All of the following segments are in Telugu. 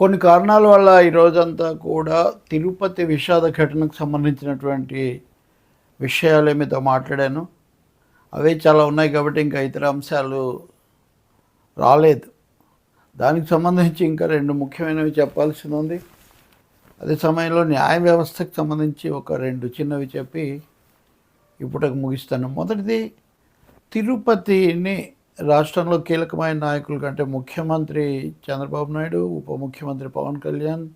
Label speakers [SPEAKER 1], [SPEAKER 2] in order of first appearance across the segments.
[SPEAKER 1] కొన్ని కారణాల వల్ల ఈ రోజంతా కూడా తిరుపతి విషాద ఘటనకు సంబంధించినటువంటి విషయాలే మీతో మాట్లాడాను. అవే చాలా ఉన్నాయి కాబట్టి ఇంకా ఇతర అంశాలు రాలేదు. దానికి సంబంధించి ఇంకా రెండు ముఖ్యమైనవి చెప్పాల్సి ఉంది. అదే సమయంలో న్యాయ వ్యవస్థకు సంబంధించి ఒక రెండు చిన్నవి చెప్పి ఇప్పటికి ముగిస్తాను. మొదటిది తిరుపతిని రాష్ట్రంలో కీలకమైన నాయకుల కంటే ముఖ్యమంత్రి చంద్రబాబు నాయుడు ఉప ముఖ్యమంత్రి పవన్ కళ్యాణ్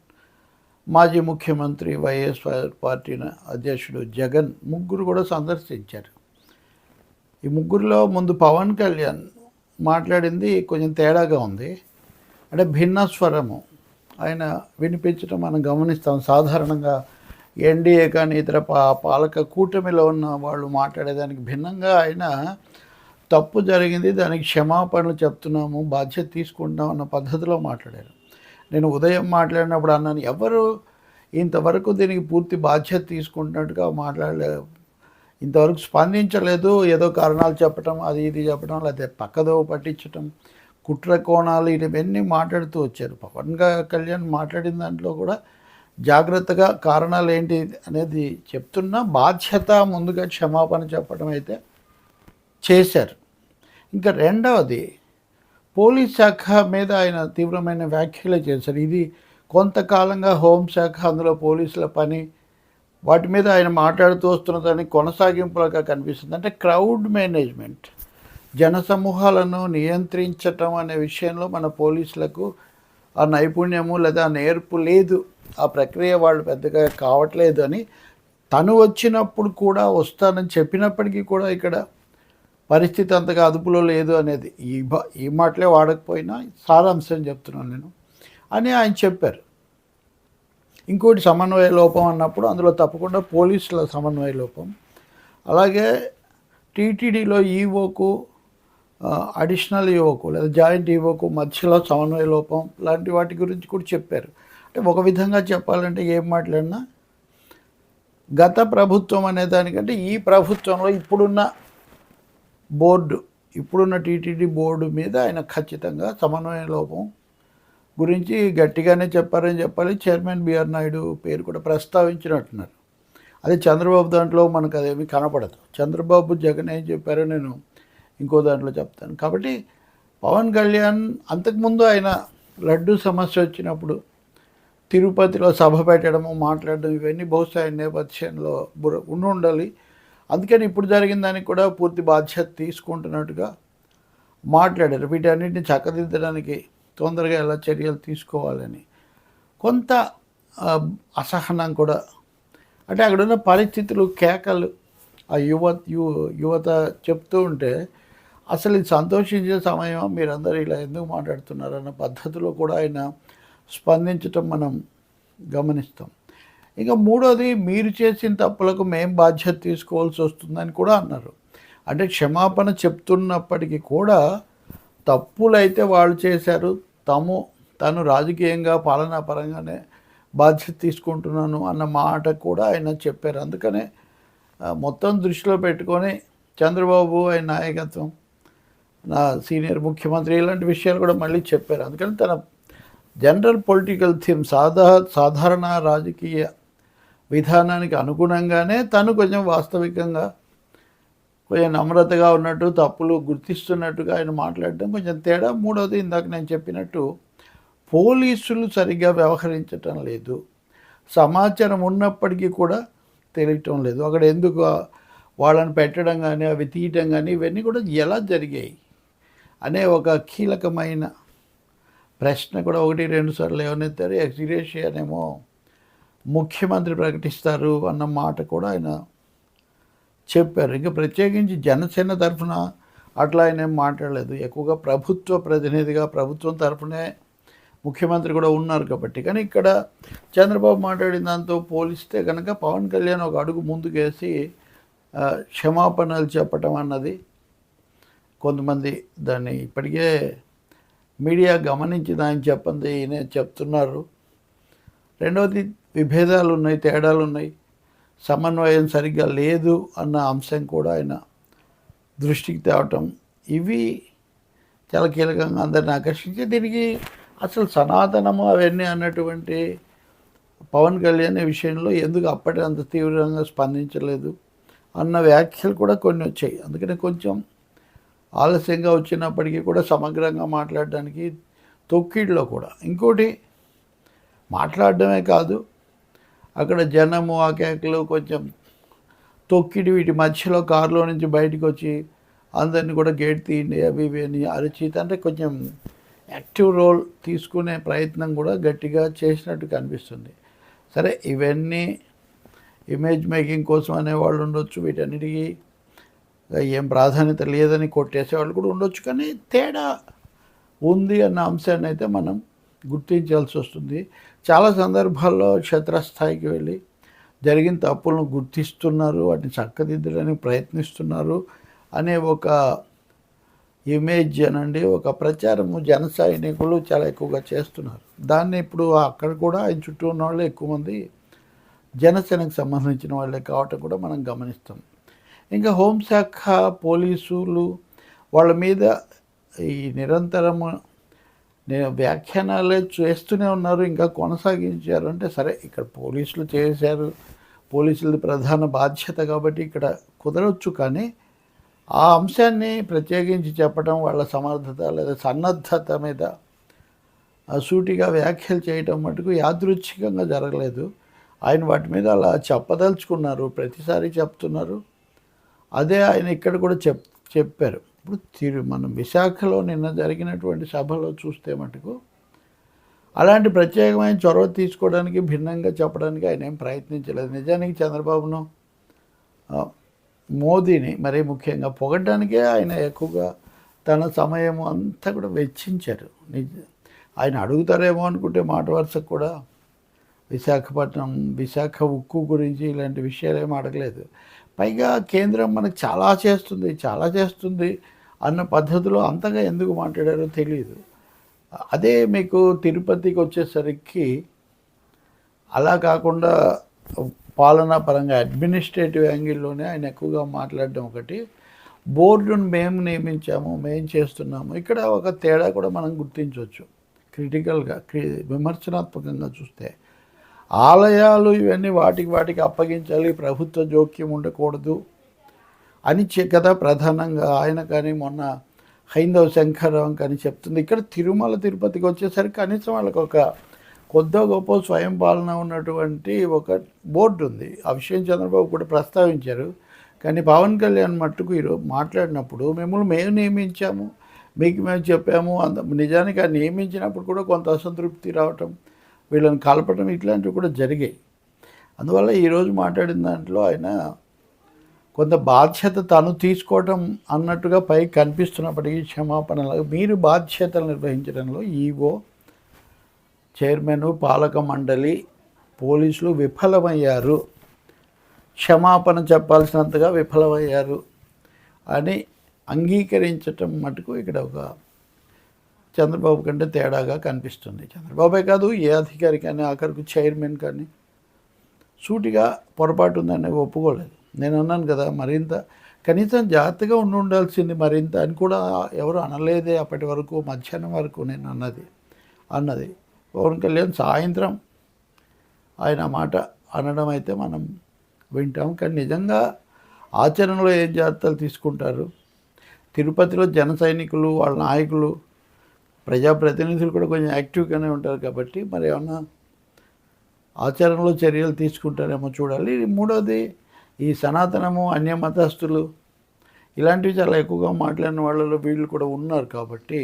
[SPEAKER 1] మాజీ ముఖ్యమంత్రి వైఎస్ఆర్ పార్టీ అధ్యక్షుడు జగన్ ముగ్గురు కూడా సందర్శించారు. ఈ ముగ్గురులో ముందు పవన్ కళ్యాణ్ మాట్లాడింది కొంచెం తేడాగా ఉంది. అంటే భిన్న స్వరము. ఆయన వినిపించడం మనం గమనిస్తాం. సాధారణంగా ఎన్డీఏ కానీ ఇతర పా పాలక కూటమిలో ఉన్న వాళ్ళు మాట్లాడేదానికి భిన్నంగా ఆయన తప్పు జరిగింది దానికి క్షమాపణలు చెప్తున్నాము బాధ్యత తీసుకుంటున్నాం అన్న పద్ధతిలో మాట్లాడారు. నేను ఉదయం మాట్లాడినప్పుడు అన్నాను ఎవరు ఇంతవరకు దీనికి పూర్తి బాధ్యత తీసుకుంటున్నట్టుగా మాట్లాడలే ఇంతవరకు స్పందించలేదు ఏదో కారణాలు చెప్పటం అది ఇది చెప్పడం లేకపోతే పక్కదో పట్టించటం కుట్ర కోణాలు ఇవన్నీ మాట్లాడుతూ వచ్చారు. పవన్ కళ్యాణ్ మాట్లాడిన దాంట్లో కూడా జాగ్రత్తగా కారణాలు ఏంటి అనేది చెప్తున్నా బాధ్యత ముందుగా క్షమాపణ చెప్పడం అయితే చేశారు. ఇంకా రెండవది పోలీస్ శాఖ మీద ఆయన తీవ్రమైన వ్యాఖ్యలు చేశారు. ఇది కొంతకాలంగా హోంశాఖ అందులో పోలీసుల పని వాటి మీద ఆయన మాట్లాడుతూ వస్తున్నదాన్ని కొనసాగింపులుగా కనిపిస్తుంది. అంటే క్రౌడ్ మేనేజ్మెంట్ జనసమూహాలను నియంత్రించటం అనే విషయంలో మన పోలీసులకు ఆ నైపుణ్యము లేదా నేర్పు లేదు. ఆ ప్రక్రియ వాళ్ళు పెద్దగా కావట్లేదు అని తను వచ్చినప్పుడు కూడా వస్తానని చెప్పినప్పటికీ కూడా ఇక్కడ పరిస్థితి అంతగా అదుపులో లేదు అనేది. ఈ బ- ఈ మాటలే వాడకపోయినా సారాంశం చెప్తున్నాను నేను. అని ఆయన చెప్పారు. ఇంకోటి సమన్వయ లోపం అన్నప్పుడు అందులో తప్పకుండా పోలీసుల సమన్వయ లోపం. అలాగే టీటీడీలో ఈవోకు అడిషనల్ ఈవోకు లేదా జాయింట్ ఈవోకు మధ్యలో సమన్వయ లోపం లాంటి వాటి గురించి కూడా చెప్పారు. అంటే ఒక విధంగా చెప్పాలంటే ఏం మాట్లాడినా గత ప్రభుత్వం అనే దానికంటే ఈ ప్రభుత్వంలో ఇప్పుడున్న బోర్డు ఇప్పుడున్న టీటీడీ బోర్డు మీద ఆయన ఖచ్చితంగా సమన్వయ లోపం గురించి గట్టిగానే చెప్పారని చెప్పాలి. చైర్మన్ బిఆర్ నాయుడు పేరు కూడా ప్రస్తావించినట్టున్నారు. అదే చంద్రబాబు దాంట్లో మనకు అదేమి కనపడదు. చంద్రబాబు జగన్ ఏం చెప్పారో నేను ఇంకో దాంట్లో చెప్తాను. కాబట్టి పవన్ కళ్యాణ్ అంతకుముందు ఆయన లడ్డు సమస్య వచ్చినప్పుడు తిరుపతిలో సభ పెట్టడము మాట్లాడడం ఇవన్నీ బహుశా ఆయన నేపథ్యంలో బుర్ర ఉండి ఉండాలి. అందుకని ఇప్పుడు జరిగిన దానికి కూడా పూర్తి బాధ్యత తీసుకుంటున్నట్టుగా మాట్లాడారు. వీటన్నిటిని చక్కదిద్దడానికి తొందరగా ఎలా చర్యలు తీసుకోవాలని కొంత అసహనం కూడా. అంటే అక్కడ ఉన్న పరిస్థితులు కేకలు ఆ యువ యు యువత చెప్తూ ఉంటే అసలు ఇది సంతోషించే సమయం మీరందరూ ఇలా ఎందుకు మాట్లాడుతున్నారు? అన్న పద్ధతిలో కూడా ఆయన స్పందించటం మనం గమనిస్తాం. ఇంకా మూడోది మీరు చేసిన తప్పులకు మేం బాధ్యత తీసుకోవాల్సి వస్తుందని కూడా అన్నారు. అంటే క్షమాపణ చెప్తున్నప్పటికీ కూడా తప్పులైతే వాళ్ళు చేశారు. తాము తను రాజకీయంగా పాలనా పరంగానే బాధ్యత తీసుకుంటున్నాను అన్న మాట కూడా ఆయన చెప్పారు. అందుకనే మొత్తం దృష్టిలో పెట్టుకొని చంద్రబాబు ఆయన నాయకత్వం నా సీనియర్ ముఖ్యమంత్రి ఇలాంటి విషయాలు కూడా మళ్ళీ చెప్పారు. అందుకని తన జనరల్ పొలిటికల్ థీమ్ సాధా సాధారణ రాజకీయ విధానానికి అనుగుణంగానే తను కొంచెం వాస్తవికంగా కొంచెం నమ్రతగా ఉన్నట్టు తప్పులు గుర్తిస్తున్నట్టుగా ఆయన మాట్లాడటం కొంచెం తేడా. మూడవది ఇందాక నేను చెప్పినట్టు పోలీసులు సరిగ్గా వ్యవహరించటం లేదు. సమాచారం ఉన్నప్పటికీ కూడా తెలియటం లేదు. అక్కడ ఎందుకు వాళ్ళని పెట్టడం కానీ అవి తీయటం కానీ ఇవన్నీ కూడా ఎలా జరిగాయి అనే ఒక కీలకమైన ప్రశ్న కూడా ఒకటి రెండు సార్లు లేవనెత్తారు ఎక్స్గ్రేషియానేమో ముఖ్యమంత్రి ప్రకటిస్తారు అన్న మాట కూడా ఆయన చెప్పారు. ఇంకా ప్రత్యేకించి జనసేన తరఫున అట్లా ఆయన ఏం మాట్లాడలేదు. ఎక్కువగా ప్రభుత్వ ప్రతినిధిగా ప్రభుత్వం తరఫునే ముఖ్యమంత్రి కూడా ఉన్నారు కాబట్టి. కానీ ఇక్కడ చంద్రబాబు మాట్లాడిన దాంతో పోలిస్తే కనుక పవన్ కళ్యాణ్ ఒక అడుగు ముందుకేసి క్షమాపణలు చెప్పటం అన్నది కొంతమంది దాన్ని ఇప్పటికే మీడియా గమనించి ఆయన చెప్పింది ఈయన చెప్తున్నారు. రెండవది విభేదాలు ఉన్నాయి తేడాలు ఉన్నాయి సమన్వయం సరిగ్గా లేదు అన్న అంశం కూడా ఆయన దృష్టికి తేవటం. ఇవి చాలా కీలకంగా అందరిని ఆకర్షించి దీనికి అసలు సనాతనము అవన్నీ అన్నటువంటి పవన్ కళ్యాణ్ విషయంలో ఎందుకు అప్పటి అంత తీవ్రంగా స్పందించలేదు అన్న వ్యాఖ్యలు కూడా కొన్ని వచ్చాయి. అందుకని కొంచెం ఆలస్యంగా వచ్చినప్పటికీ కూడా సమగ్రంగా మాట్లాడడానికి తొక్కిడిలో కూడా. ఇంకోటి మాట్లాడడమే కాదు అక్కడ జనము ఆ కేకలు కొంచెం తొక్కిడి వీటి మధ్యలో కారులో నుంచి బయటకు వచ్చి అందరిని కూడా గేట్ తీయండి అవి ఇవి అని అరిచి అంటే కొంచెం యాక్టివ్ రోల్ తీసుకునే ప్రయత్నం కూడా గట్టిగా చేసినట్టు కనిపిస్తుంది. సరే ఇవన్నీ ఇమేజ్ మేకింగ్ కోసం అనేవాళ్ళు ఉండొచ్చు వీటన్నిటికీ ఏం ప్రాధాన్యత లేదని కొట్టేసే వాళ్ళు కూడా ఉండొచ్చు కానీ తేడా ఉంది అన్న అంశాన్ని అయితే మనం గుర్తించాల్సి వస్తుంది. చాలా సందర్భాల్లో క్షేత్రస్థాయికి వెళ్ళి జరిగిన తప్పులను గుర్తిస్తున్నారు వాటిని చక్కదిద్దడానికి ప్రయత్నిస్తున్నారు అనే ఒక ఇమేజ్ అనండి. ఒక ప్రచారము జన సైనికులు చాలా ఎక్కువగా చేస్తున్నారు. దాన్ని ఇప్పుడు అక్కడ కూడా ఆయన చుట్టూ ఉన్న వాళ్ళు ఎక్కువ మంది జనసేనకు సంబంధించిన వాళ్ళే కావటం కూడా మనం గమనిస్తాం. ఇంకా హోంశాఖ పోలీసులు వాళ్ళ మీద ఈ నిరంతరము నేను వ్యాఖ్యానాలే చేస్తూనే ఉన్నారు ఇంకా కొనసాగించారు. అంటే సరే ఇక్కడ పోలీసులు చేశారు. పోలీసులది ప్రధాన బాధ్యత కాబట్టి ఇక్కడ కుదరవచ్చు కానీ ఆ అంశాన్ని ప్రత్యేకించి చెప్పడం వాళ్ళ సమర్థత లేదా సన్నద్ధత మీద సూటిగా వ్యాఖ్యలు చేయటం మటుకు యాదృచ్ఛికంగా జరగలేదు. ఆయన వాటి మీద అలా చెప్పదలుచుకున్నారు ప్రతిసారి చెప్తున్నారు. అదే ఆయన ఇక్కడ కూడా చెప్ చెప్పారు. ఇప్పుడు తిరు మనం విశాఖలో నిన్న జరిగినటువంటి సభలో చూస్తే మటుకు అలాంటి ప్రత్యేకమైన చొరవ తీసుకోవడానికి భిన్నంగా చెప్పడానికి ఆయన ఏం ప్రయత్నించలేదు. నిజానికి చంద్రబాబును మోదీని మరీ ముఖ్యంగా పొగడ్డానికే ఆయన ఎక్కువగా తన సమయం అంతా కూడా వెచ్చించారు. నిజ ఆయన అడుగుతారేమో అనుకుంటే మాట వరుసకు కూడా విశాఖపట్నం విశాఖ ఉక్కు గురించి ఇలాంటి విషయాలు ఏం అడగలేదు. పైగా కేంద్రం మనకు చాలా చేస్తుంది చాలా చేస్తుంది. అన్న పద్ధతిలో అంతగా ఎందుకు మాట్లాడారో తెలియదు అదే మీకు తిరుపతికి వచ్చేసరికి అలా కాకుండా పాలనా పరంగా అడ్మినిస్ట్రేటివ్ యాంగిల్లోనే ఆయన ఎక్కువగా మాట్లాడడం ఒకటి. బోర్డును మేము నియమించాము మేము చేస్తున్నాము. ఇక్కడ ఒక తేడా కూడా మనం గుర్తించవచ్చు. క్రిటికల్గా విమర్శనాత్మకంగా చూస్తే ఆలయాలు ఇవన్నీ వాటికి వాటికి అప్పగించాలి ప్రభుత్వ జోక్యం ఉండకూడదు. అనిచ్చే కదా ప్రధానంగా ఆయన కానీ మొన్న హైందవ శంకరం కానీ చెప్తుంది. ఇక్కడ తిరుమల తిరుపతికి వచ్చేసరికి కనీసం వాళ్ళకి ఒక కొద్ది గొప్ప స్వయం పాలన ఉన్నటువంటి ఒక బోర్డు ఉంది. ఆ విషయం చంద్రబాబు కూడా ప్రస్తావించారు. కానీ పవన్ కళ్యాణ్ మట్టుకు ఈరోజు మాట్లాడినప్పుడు మిమ్మల్ని మేము నియమించాము మీకు మేము చెప్పాము అంత నిజానికి ఆ నియమించినప్పుడు కూడా కొంత అసంతృప్తి రావటం వీళ్ళని కలపటం ఇట్లాంటివి కూడా జరిగాయి. అందువల్ల ఈరోజు మాట్లాడిన దాంట్లో ఆయన కొంత బాధ్యత తను తీసుకోవటం అన్నట్టుగా పై కనిపిస్తున్నప్పటికీ క్షమాపణలాగా మీరు బాధ్యతలు నిర్వహించడంలో ఈవో చైర్మన్ పాలక మండలి పోలీసులు విఫలమయ్యారు. క్షమాపణ చెప్పాల్సినంతగా విఫలమయ్యారు అని అంగీకరించటం మటుకు ఇక్కడ ఒక చంద్రబాబు కంటే తేడాగా కనిపిస్తుంది. చంద్రబాబే కాదు ఏ అధికారి కానీ ఆఖరికి చైర్మన్ కానీ సూటిగా పొరపాటు ఉందని ఒప్పుకోలేదు. నేను అన్నాను కదా మరింత కనీసం జాగ్రత్తగా ఉండి ఉండాల్సింది మరింత అని కూడా ఎవరు అనలేదే అప్పటి వరకు మధ్యాహ్నం వరకు నేను అన్నది. అన్నది. పవన్ కళ్యాణ్ సాయంత్రం ఆయన మాట అనడం అయితే మనం వింటాం. కానీ నిజంగా ఆచరణలో ఏం జాగ్రత్తలు తీసుకుంటారు? తిరుపతిలో జన సైనికులు వాళ్ళ నాయకులు ప్రజాప్రతినిధులు కూడా కొంచెం యాక్టివ్గానే ఉంటారు కాబట్టి మరి ఏమన్నా ఆచరణలో చర్యలు తీసుకుంటారేమో చూడాలి. మూడోది ఈ సనాతనము అన్య మతస్థులు ఇలాంటివి చాలా ఎక్కువగా మాట్లాడిన వాళ్ళలో వీళ్ళు కూడా ఉన్నారు కాబట్టి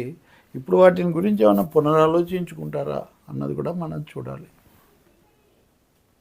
[SPEAKER 1] ఇప్పుడు వాటిని గురించి ఏమైనా పునరాలోచించుకుంటారా అన్నది కూడా మనం చూడాలి.